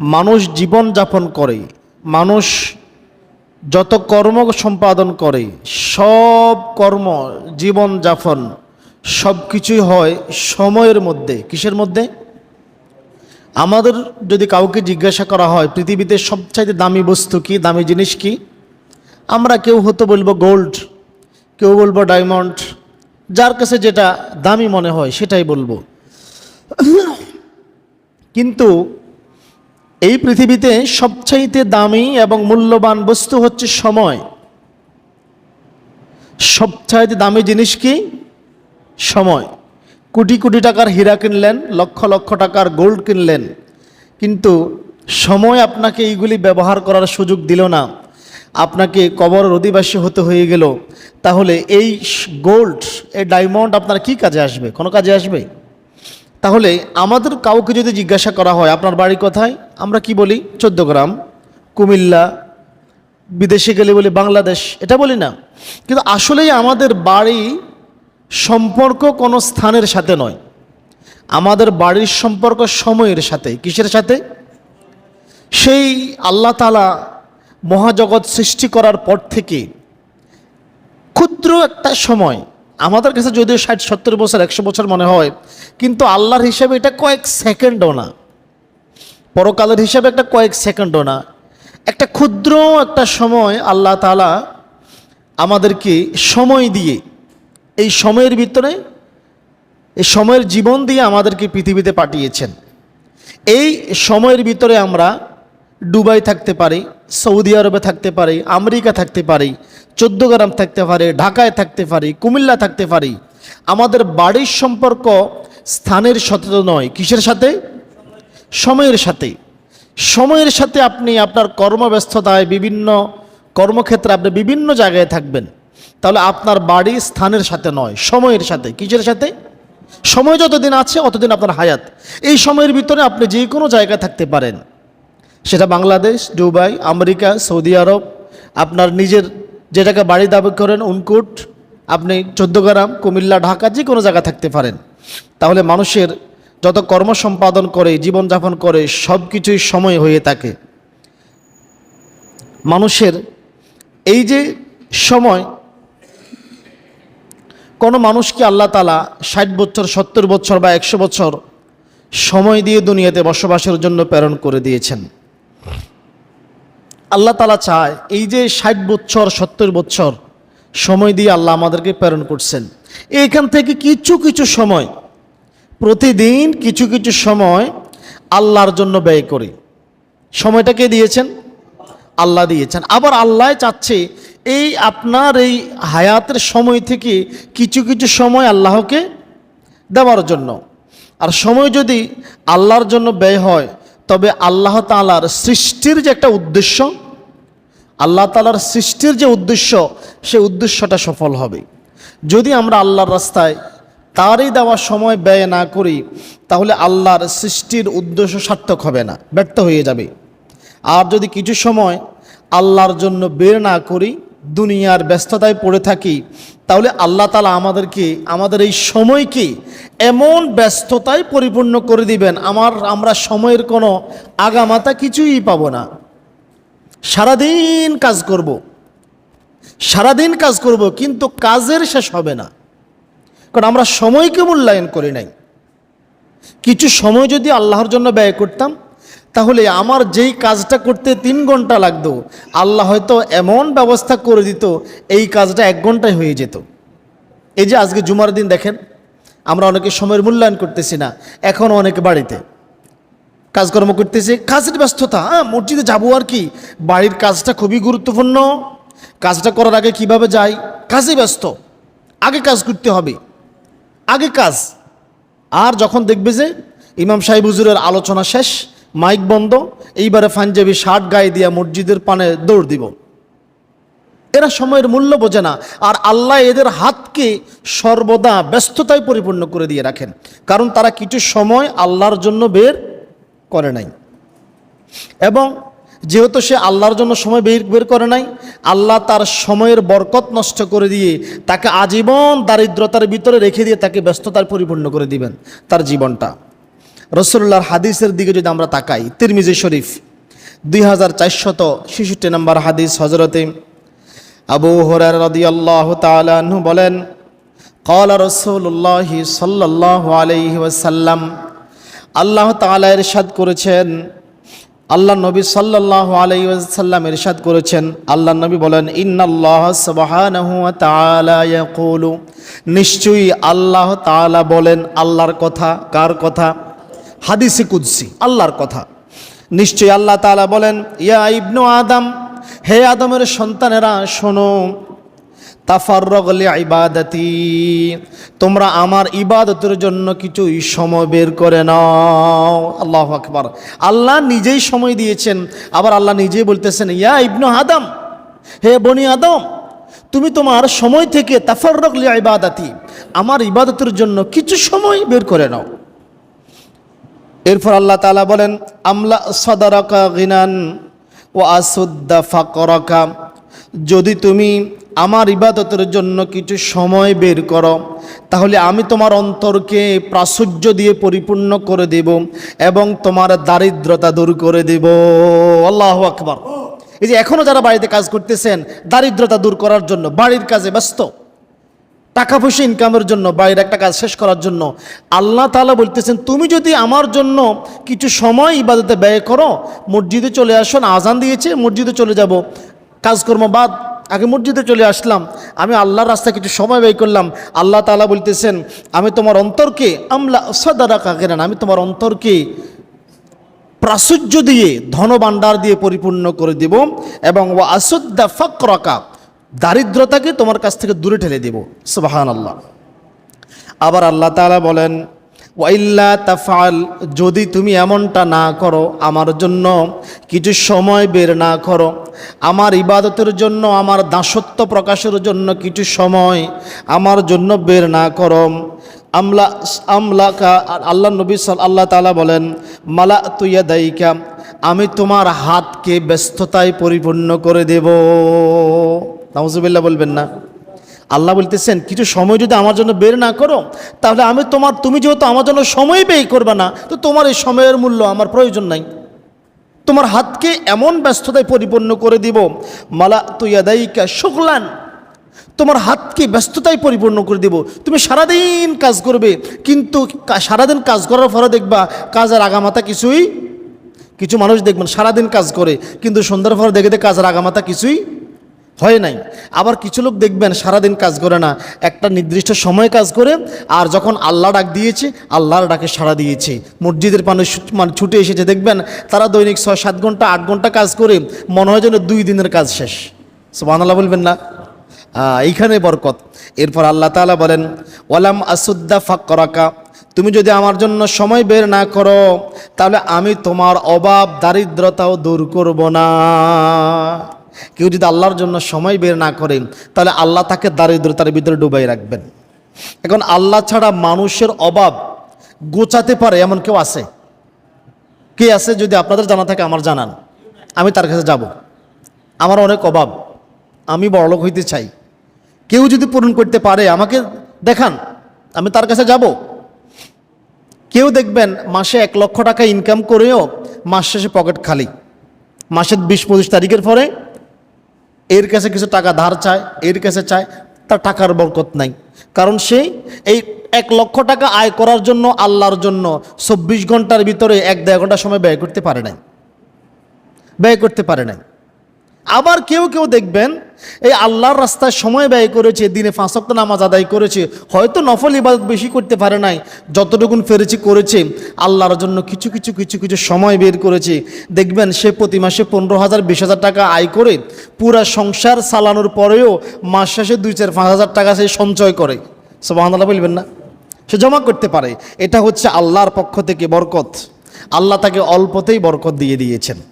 মানুষ জীবন যাপন করে, মানুষ যত কর্ম সম্পাদন করে, সব কর্ম জীবন যাপন, সব কিছুই হয় সময়ের মধ্যে। কিসের মধ্যে? আমাদের যদি কাউকে জিজ্ঞাসা করা হয়, পৃথিবীতে সবচাইতে দামি বস্তু কি, দামি জিনিস কি? আমরা কেউ হয়তো বলব গোল্ড, কেউ বলব ডায়মন্ড, যার কাছে যেটা দামি মনে হয় সেটাই বলব। কিন্তু এই পৃথিবীতে সবচাইতে দামি এবং মূল্যবান বস্তু হচ্ছে সময়। সবচাইতে দামি জিনিস কি? সময়। কোটি কোটি টাকার হীরা কিনলেন, লক্ষ লক্ষ টাকার গোল্ড কিনলেন। কিন্তু সময় আপনাকে এইগুলি ব্যবহার করার সুযোগ দিল না। আপনাকে কবর অধিবাসী হতে হয়ে গেল। তাহলে এই গোল্ড, এই ডায়মন্ড আপনার কি কাজে আসবে? কোনো কাজে আসবে? তাহলে আমাদের কাউকে যদি জিজ্ঞাসা করা হয়, আপনার বাড়ি কোথায়? আমরা কি বলি? চোদ্দ গ্রাম। কুমিল্লা। বিদেশে গেলে বলি বাংলাদেশ। এটা বলি না। কিন্তু আসলেই আমাদের বাড়ি সম্পর্ক কোনো স্থানের সাথে নয়। আমাদের বাড়ির সম্পর্ক সময়ের সাথে। কিসের সাথে? সেই আল্লাহ তালা মহাজগৎ সৃষ্টি করার পর থেকে ক্ষুদ্র একটা সময় আমাদের কাছে যদিও ষাট, সত্তর বছর, একশো বছর মনে হয়, কিন্তু আল্লাহর হিসাবে এটা কয়েক সেকেন্ডও না। পরকালের হিসাবে একটা কয়েক সেকেন্ডও না। একটা ক্ষুদ্র একটা সময় আল্লাহ তালা আমাদেরকে সময় দিয়ে, এই সময়ের ভিতরে, এই সময়ের জীবন দিয়ে আমাদেরকে পৃথিবীতে পাঠিয়েছেন। এই সময়ের ভিতরে আমরা দুবাই থাকতে পারি, সৌদি আরবে থাকতে পারে, আমেরিকা থাকতে পারি চোদ্দগ্রাম থাকতে পারে, ঢাকায় থাকতে পারি, কুমিল্লা থাকতে পারি। আমাদের বাড়ির সম্পর্ক স্থানের সাথে তো নয়, কিসের সাথে? সময়ের সাথে। সময়ের সাথে আপনি আপনার কর্মব্যস্ততায় বিভিন্ন কর্মক্ষেত্রে আপনি বিভিন্ন জায়গায় থাকবেন। তাহলে আপনার বাড়ি স্থানের সাথে নয়, সময়ের সাথে। কিসের সাথে? সময় যতদিন আছে, অতদিন আপনার হায়াত। এই সময়ের ভিতরে আপনি যে কোনো জায়গায় থাকতে পারেন। সেটা বাংলাদেশ, দুবাই, আমেরিকা, সৌদি আরব। আপনার নিজের যেটাকে বাড়ি দাবি করেন, উনকুট, আপনি চোদ্দগ্রাম, কুমিল্লা, ঢাকা, যে কোনো জায়গায় থাকতে পারেন। তাহলে মানুষের যত কর্ম সম্পাদন করে, জীবনযাপন করে সব কিছুই সময় হয়ে থাকে। মানুষের এই যে সময়, কোনো মানুষকে আল্লাহ তালা ষাট বছর, সত্তর বছর বা একশো বছর সময় দিয়ে দুনিয়াতে বসবাসের জন্য প্রেরণ করে দিয়েছেন। আল্লাহ তালা চায় এই যে ষাট বছর সত্তর বছর সময় দিয়ে আল্লাহ আমাদেরকে প্রেরণ করছেন। এইখান থেকে কিছু কিছু সময়, প্রতিদিন কিছু কিছু সময় আল্লাহর জন্য ব্যয় করি। সময়টা কে দিয়েছেন? আল্লাহ দিয়েছেন। আবার আল্লাহ চাচ্ছে এই আপনার এই হায়াতের সময় থেকে কিছু কিছু সময় আল্লাহকে দেওয়ার জন্য। আর সময় যদি আল্লাহর জন্য ব্যয় হয়, তবে আল্লাহ তালার সৃষ্টির যে একটা উদ্দেশ্য আল্লাহ তালার সৃষ্টির যে উদ্দেশ্য সে উদ্দেশ্যটা সফল হবে। যদি আমরা আল্লাহর রাস্তায় তারই দেওয়া সময় ব্যয় না করি, তাহলে আল্লাহর সৃষ্টির উদ্দেশ্য সার্থক হবে না, ব্যর্থ হয়ে যাবে। আর যদি কিছু সময় আল্লাহর জন্য বের না করি, দুনিয়ার ব্যস্ততায় পড়ে থাকি, তাহলে আল্লাহ তালা আমাদেরকে, আমাদের এই সময়কে এমন ব্যস্ততায় পরিপূর্ণ করে দিবেন, আমার, আমরা সময়ের কোনো আগামাতা কিছুই পাবো না। সারাদিন কাজ করব। সারাদিন কাজ করব, কিন্তু কাজের শেষ হবে না। কারণ আমরা সময়কে মূল্যায়ন করি নাই। কিছু সময় যদি আল্লাহর জন্য ব্যয় করতাম, তাহলে আমার যেই কাজটা করতে তিন ঘণ্টা লাগতো, আল্লাহ হয়তো এমন ব্যবস্থা করে দিত, এই কাজটা এক ঘন্টায় হয়ে যেত। এই যে আজকে জুমার দিন দেখেন, আমরা অনেকে সময়ের মূল্যায়ন করতেছি না, এখন অনেক বাড়িতে। কাজকর্ম করতেছে, কাজের ব্যস্ততা হ্যাঁ মসজিদে যাব আর কি। বাড়ির কাজটা খুবই গুরুত্বপূর্ণ। কাজটা করার আগে কীভাবে যাই? কাজে ব্যস্ত। আগে কাজ করতে হবে। আগে কাজ। আর যখন দেখবে যে ইমাম সাহেব হুজুরের আলোচনা শেষ, মাইক বন্ধ, এইবারে পাঞ্জাবি শার্ট গায়ে দিয়া মসজিদের পানে দৌড় দিব। এরা সময়ের মূল্য বোঝে না। আর আল্লাহ এদের হাতকে সর্বদা ব্যস্ততায় পরিপূর্ণ করে দিয়ে রাখেন। কারণ তারা কিছু সময় আল্লাহর জন্য বের করে নাই। এবং যেহেতু সে আল্লাহর জন্য সময় বের বের করে নাই, আল্লাহ তার সময়ের বরকত নষ্ট করে দিয়ে তাকে আজীবন দারিদ্রতার ভিতরে রেখে দিয়ে তাকে ব্যস্ততার পরিপূর্ণ করে দিবেন তার জীবনটা। রসুল্লাহর হাদিসের দিকে যদি আমরা তাকাই, তিরমিজি শরীফ দুই হাজার চারশত ছেষট্টি নম্বর হাদিস হজরতে আবু হরার রদি আল্লাহ বলেন কলা রসুল্লাহি সাল্লাহ আলহি ওয়াসাল্লাম আল্লাহ তাআলা ইরশাদ করেছেন, আল্লাহ নবী সাল্লাল্লাহু আলাইহি ওয়াসাল্লাম ইরশাদ করেছেন, আল্লাহ নবী বলেন, ইন্নাল্লাহ ইয়াকুলু। নিশ্চয়ই আল্লাহ তাআলা বলেন আল্লাহর কথা, কার কথা? হাদিসে কুদ্সি, আল্লাহর কথা। নিশ্চয়ই আল্লাহ তাআলা বলেন, ইয়া ইবনু আদম, হে আদমের সন্তানেরা, শোনো তাফাররগলি ইবাদতি তোমরা আমার ইবাদতের জন্য কিছু সময় বের করে নাও। আল্লাহ আকবার। আল্লাহ নিজেই সময় দিয়েছেন। আবার আল্লাহ নিজেই বলতেছেন, ইয়া ইবনু আদম, হে বনি আদম, তুমি তোমার সময় থেকে তাফাররগলি ইবাদাতি আমার ইবাদতের জন্য কিছু সময় বের করে নাও। এরপর আল্লাহ তাআলা বলেন, আমলা সদারকা গিনান ও আসুদ্দা ফাকরকা। যদি তুমি আমার ইবাদতের জন্য কিছু সময় বের করো। তাহলে আমি তোমার অন্তরকে প্রাচুর্য দিয়ে পরিপূর্ণ করে দেব এবং তোমার দারিদ্রতা দূর করে দেব। আল্লাহ আকবর। এই যে এখনও যারা বাড়িতে কাজ করতেছেন, দারিদ্রতা দূর করার জন্য, বাড়ির কাজে ব্যস্ত টাকা পয়সা ইনকামের জন্য বাইরে একটা কাজ শেষ করার জন্য, আল্লাহ তাআলা বলতেছেন, তুমি যদি আমার জন্য কিছু সময় ইবাদতে ব্যয় করো, মসজিদে চলে আসো না আজান দিয়েছে, মসজিদে চলে যাব, কাজকর্ম বাদ আগে মসজিদে চলে আসলাম, আমি আল্লাহর রাস্তায় কিছু সময় ব্যয় করলাম। আল্লাহ তাআলা বলতেছেন, আমি তোমার অন্তরকে আমলা সদারা কাকেরান আমি তোমার অন্তরকে প্রাচুর্য দিয়ে, ধনভাণ্ডার দিয়ে পরিপূর্ণ করে দেব এবং ও আসুদ্দা ফকরকা, দারিদ্রতাকে তোমার কাছ থেকে দূরে ঠেলে দেব। সুবাহান আল্লাহ আবার আল্লাহ তাআলা বলেন ওয়াইল্লা তাফাল যদি তুমি এমনটা না করো, আমার জন্য কিছু সময় বের না করো। আমার ইবাদতের জন্য, আমার দাসত্ব প্রকাশের জন্য কিছু সময় আমার জন্য বের না করো। আমলা, আমলাকা, আল্লাহ নবী সাল আল্লাহ তালা বলেন মালা তুইয়া দায়িকা আমি তোমার হাতকে ব্যস্ততায় পরিপূর্ণ করে দেব। নাউজুবিল্লাহ বলবেন না। আল্লাহ বলতেছেন, কিছু সময় যদি আমার জন্য বের না করো, তাহলে আমি তোমার, তুমি যেহেতু আমার জন্য সময় ব্যয় করবে না, তো তোমার এই সময়ের মূল্য আমার প্রয়োজন নাই। তোমার হাতকে এমন ব্যস্ততায় পরিপূর্ণ করে দিব মালা তুইয়াদাইকা শুকলান। তোমার হাতকে ব্যস্ততায় পরিপূর্ণ করে দিব। তুমি সারাদিন কাজ করবে, কিন্তু সারাদিন কাজ করার পরে দেখবা, কাজের আগামাতা কিছুই, কিছু মানুষ দেখবেন সারাদিন কাজ করে, কিন্তু সন্ধ্যার দেখে দেখে কাজের আগামাতা কিছুই হয় নাই। আবার কিছু লোক দেখবেন সারাদিন কাজ করে না, একটা নির্দিষ্ট সময় কাজ করে, আর যখন আল্লাহ ডাক দিয়েছে, আল্লাহর ডাকে সাড়া দিয়েছে। মসজিদের ছুট- মানে ছুটে এসেছে, দেখবেন তারা দৈনিক ছয়, সাত ঘণ্টা, আট ঘণ্টা কাজ করে, মনে হয় যেন দুই দিনের কাজ শেষ। সুবাহ আল্লাহ বলবেন না? এইখানে বরকত। এরপর আল্লাহ তাআলা বলেন, ওয়ালাম আসুদ্দা ফাক্করাকা তুমি যদি আমার জন্য সময় বের না করো, তাহলে আমি তোমার অভাব, দারিদ্রতাও দূর করব না। কেউ যদি আল্লাহর জন্য সময় বের না করে, তাহলে আল্লাহ তাকে দারিদ্রতার ভিতরে ডুবাই রাখবেন। এখন আল্লাহ ছাড়া মানুষের অভাব গোচাতে পারে এমন কেউ আছে? কে আছে যদি আপনাদের জানা থাকে, আমার জানান। আমি তার কাছে যাব। আমার অনেক অভাব। আমি বড়লোক হইতে চাই। কেউ যদি পূরণ করতে পারে, আমাকে দেখান। আমি তার কাছে যাব। কেউ দেখবেন, মাসে এক লক্ষ টাকা ইনকাম করেও মাস শেষে পকেট খালি। মাসের বিশ পঁচিশ তারিখের পরে এর কাছে কিছু টাকা ধার চায়, এর কাছে চায় তার টাকার বরকত নাই। কারণ সে এই এক লক্ষ টাকা আয় করার জন্য আল্লাহর জন্য চব্বিশ ঘণ্টার ভিতরে এক দেড় ঘণ্টা সময় ব্যয় করতে পারে নাই। ব্যয় করতে পারে নাই। আবার কেউ কেউ দেখবেন, এই আল্লাহর রাস্তায় সময় ব্যয় করেছে, দিনে ফাঁসক্ত নামাজ আদায় করেছে, হয়তো নফল ইবাদত বেশি করতে পারে নাই, যতটুকুন ফেরেছি করেছে, আল্লাহর জন্য কিছু কিছু কিছু কিছু সময় বের করেছে। দেখবেন সে প্রতি মাসে পনেরো হাজার, বিশ হাজার টাকা আয় করে, পুরা সংসার চালানোর পরেও মাস শেষে দুই, চার, পাঁচ হাজার টাকা সে সঞ্চয় করে। সব আল্লাহ বলবেন না? সে জমা করতে পারে। এটা হচ্ছে আল্লাহর পক্ষ থেকে বরকত। আল্লাহ তাকে অল্পতেই বরকত দিয়ে দিয়েছেন।